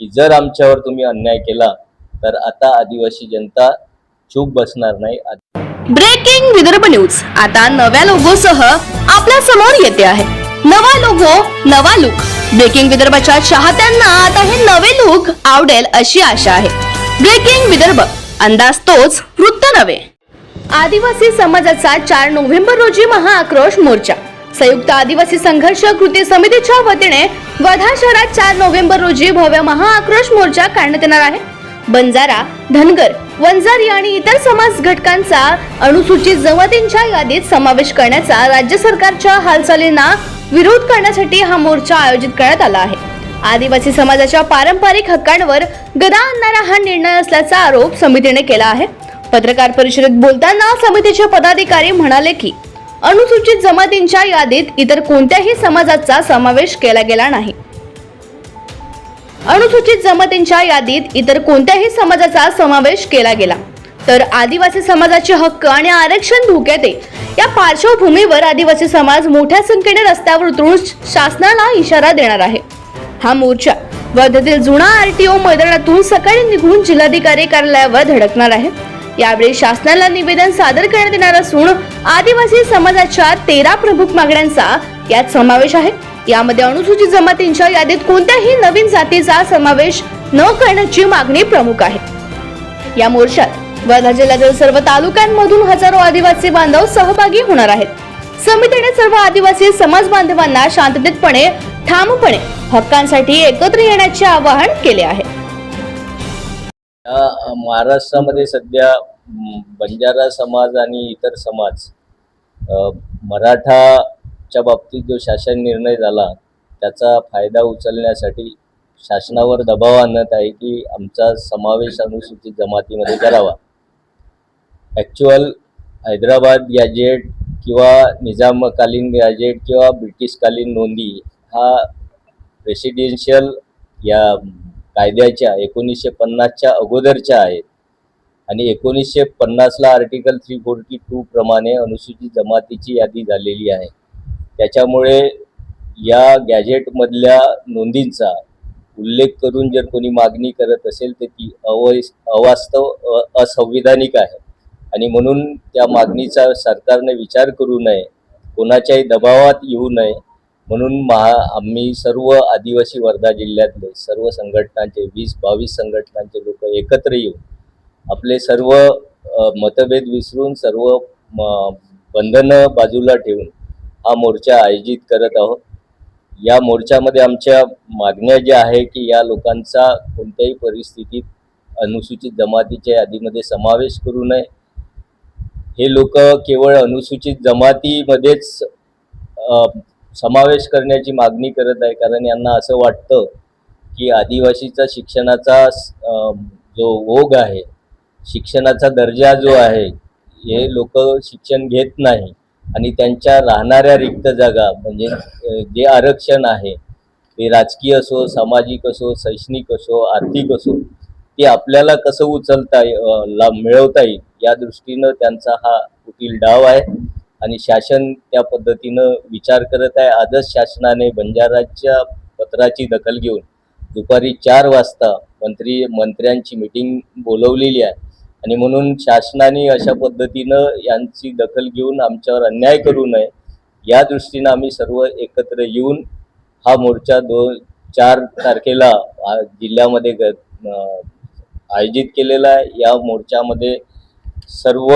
की जर आमच्यावर तुम्ही अन्याय केला तर आता आदिवासी जनता चूप बसणार नाही. Breaking Vidarbha news. आता नव्या लोगो सह आपल्यासमोर येते आहे. नवा लोगो नवा लुक ब्रेकिंग विदर्भाच्या चाहत्यांना आता हे नवे लुक आवडेल अशी आशा आहे. ब्रेकिंग विदर्भ अंदाज तोच वृत्त नवे आदिवासी समाजाचा चार नोव्हेंबर रोजी महाआक्रोश मोर्चा. संयुक्त आदिवासी संघर्ष कृती समितीच्या वतीने वर्धा शहरात चार नोव्हेंबर रोजी भव्य महाआक्रोश मोर्चा काढण्यात येणार आहे. बंजारा धनगर वंजारी आणि इतर समाज घटकांचा अनुसूचित जमातींच्या यादीत समावेश करण्याचा राज्य सरकारच्या हालचालींना विरोध करण्यासाठी हा मोर्चा आयोजित करण्यात आला आहे. आदिवासी समाजाच्या पारंपरिक हक्कांवर गदा आणणारा हा निर्णय असल्याचा आरोप समितीने केला आहे. पत्रकार परिषदेत बोलताना समितीचे पदाधिकारी म्हणाले की अनुसूचित जमातींच्या यादीत इतर कोणत्याही समाजाचा समावेश केला गेला नाही. अनुसूचित जमातींच्या यादीत इतर कोणत्याही समाजाचा समावेश केला गेला. तर आदिवासी समाजाचे हक्क आणि आरक्षण धोक्यात आहे. या पार्श्वभूमीवर आदिवासी समाज मोठ्या संख्येने रस्त्यावर उतरून शासनाला इशारा देणार आहे. हा मोर्चा वर्धेतील जुना आरटीओ मैदानातून सकाळी निघून जिल्हाधिकारी कार्यालयावर धडकणार आहे. यावेळी शासनाला निवेदन सादर करण्यात येणार असून आदिवासी समाजाच्या तेरा प्रमुख मागण्यांचा यात समावेश आहे. यामध्ये अनुसूचित जमातींच्या यादीत कोणत्याही नवीन जातीचा समावेश न करण्याची मागणी प्रमुख आहे. या मोर्चात वर्धा जिल्ह्यातील सर्व तालुक्यांमधून हजारो आदिवासी बांधव सहभागी होणार आहेत. समितीने सर्व आदिवासी समाज बांधवांना शांततेतपणे ठामपणे हक्कांसाठी एकत्र येण्याचे आवाहन केले आहे. महाराष्ट्रामध्ये सध्या बंजारा समाज आणि इतर समाज मराठाच्या बाबतीत जो शासन निर्णय झाला त्याचा फायदा उचलण्यासाठी शासनावर दबाव आणत आहे की आमचा समावेश अनुसूचित जमातीमध्ये करावा. ॲक्च्युअल हैदराबाद गॅजेट किंवा निजामकालीन गॅजेट किंवा ब्रिटिशकालीन नोंदी हा रेसिडेन्शियल या कायद्याच्या एकोणीसशे पन्नासच्या अगोदरच्या आहेत. आणि एकोणीसशे पन्नासला आर्टिकल थ्री फोर्टी टू प्रमाणे अनुसूचित जमातीची यादी झालेली आहे. त्याच्यामुळे या गॅजेटमधल्या नोंदींचा उल्लेख करून जर कोणी मागणी करत असेल तर ती अवै अवास्तव अ- असंविधानिक आहे. आणि म्हणून त्या मागणीचा सरकारने विचार करू नये कोणाच्याही दबावात येऊ नये. म्हणून महा आम्ही सर्व आदिवासी वर्धा जिल्ह्यातले सर्व संघटनांचे वीस बावीस संघटनांचे लोक एकत्र येऊन आपले सर्व मतभेद विसरून सर्व म- बंधनं बाजूला ठेवून हा मोर्चा आयोजित करत आहोत. या मोर्चामध्ये आमच्या मागण्या ज्या आहे की या लोकांचा कोणत्याही परिस्थितीत अनुसूचित जमातीच्या यादीमध्ये समावेश करू नये. हे लोक केवळ अनुसूचित जमातीमध्येच समावेश करण्याची मागणी करत आहे. कारण यांना असं वाटतं की आदिवासीचा शिक्षणाचा जो ओघ आहे शिक्षणाचा दर्जा जो आहे हे लोक शिक्षण घेत नाही. आणि त्यांच्या राहणाऱ्या रिक्त जागा म्हणजे जे आरक्षण आहे ते राजकीय असो सामाजिक असो शैक्षणिक असो आर्थिक असो ते आपल्याला कसं उचलता ला मिळवता येईल? या दृष्टीनं त्यांचा हा कुटील डाव आहे. आणि शासन त्या पद्धतीनं विचार करत आहे. आजच शासनाने बंजाराच्या पत्राची दखल घेऊन दुपारी चार वाजता मंत्री मंत्र्यांची मीटिंग बोलवलेली आहे. आणि म्हणून शासनाने अशा पद्धतीनं यांची दखल घेऊन आमच्यावर अन्याय करू नये या दृष्टीनं आम्ही सर्व एकत्र येऊन हा मोर्चा दोन चार तारखेला जिल्ह्यामध्ये ग आयोजित केलेला आहे. या मोर्चामध्ये सर्व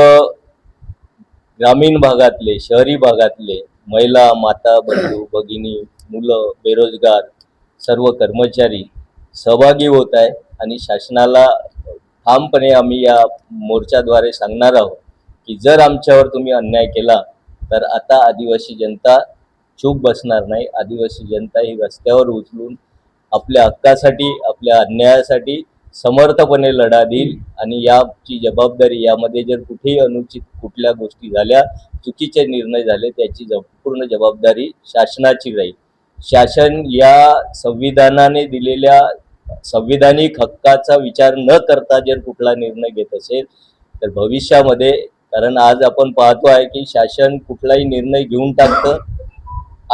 ग्रामीण भागातले शहरी भागातले महिला माता बंधू भगिनी मुलं बेरोजगार सर्व कर्मचारी सहभागी होत आहे आणि शासनाला ठामपणे आम्ही या मोर्चाद्वारे सांगणार आहोत की जर आमच्यावर तुम्ही अन्याय केला तर आता आदिवासी जनता चूप बसणार नाही. आदिवासी जनता ही रस्त्यावर उचलून आपल्या हक्कासाठी आपल्या अन्यायासाठी समर्थपणे लढा देईल आणि याची जबाबदारी यामध्ये जर कुठेही अनुचित कुठल्या गोष्टी झाल्या चुकीचे निर्णय झाले त्याची जब पूर्ण जबाबदारी शासनाची राहील. शासन या संविधानाने दिलेल्या संविधानिक हक्काचा विचार न करता जर कुठला निर्णय घेत असेल तर भविष्यामध्ये कारण आज आपण पाहतो आहे की शासन कुठलाही निर्णय घेऊन टाकतं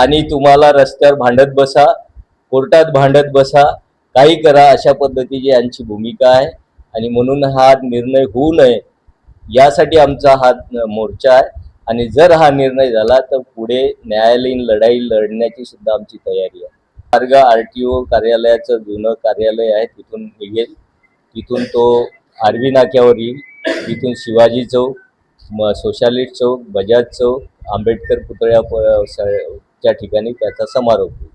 आणि तुम्हाला रस्त्यावर भांडत बसा कोर्टात भांडत बसा काही करा अशा पद्धतीची यांची भूमिका आहे. आणि म्हणून हा निर्णय होऊ नये यासाठी आमचा हा मोर्चा आहे. आणि जर हा निर्णय झाला तर पुढे न्यायालयीन लढाई लढण्याची सुद्धा आमची तयारी आहे. मार्ग आर टी ओ कार्यालयाचं जुनं कार्यालय आहे तिथून निघेल. तिथून तो आरवी नाक्यावर येईल. तिथून शिवाजी चौक म सोशालिस्ट चौक बजाज चौक आंबेडकर पुतळ्या प- स- च्या ठिकाणी त्याचा समारोप होईल.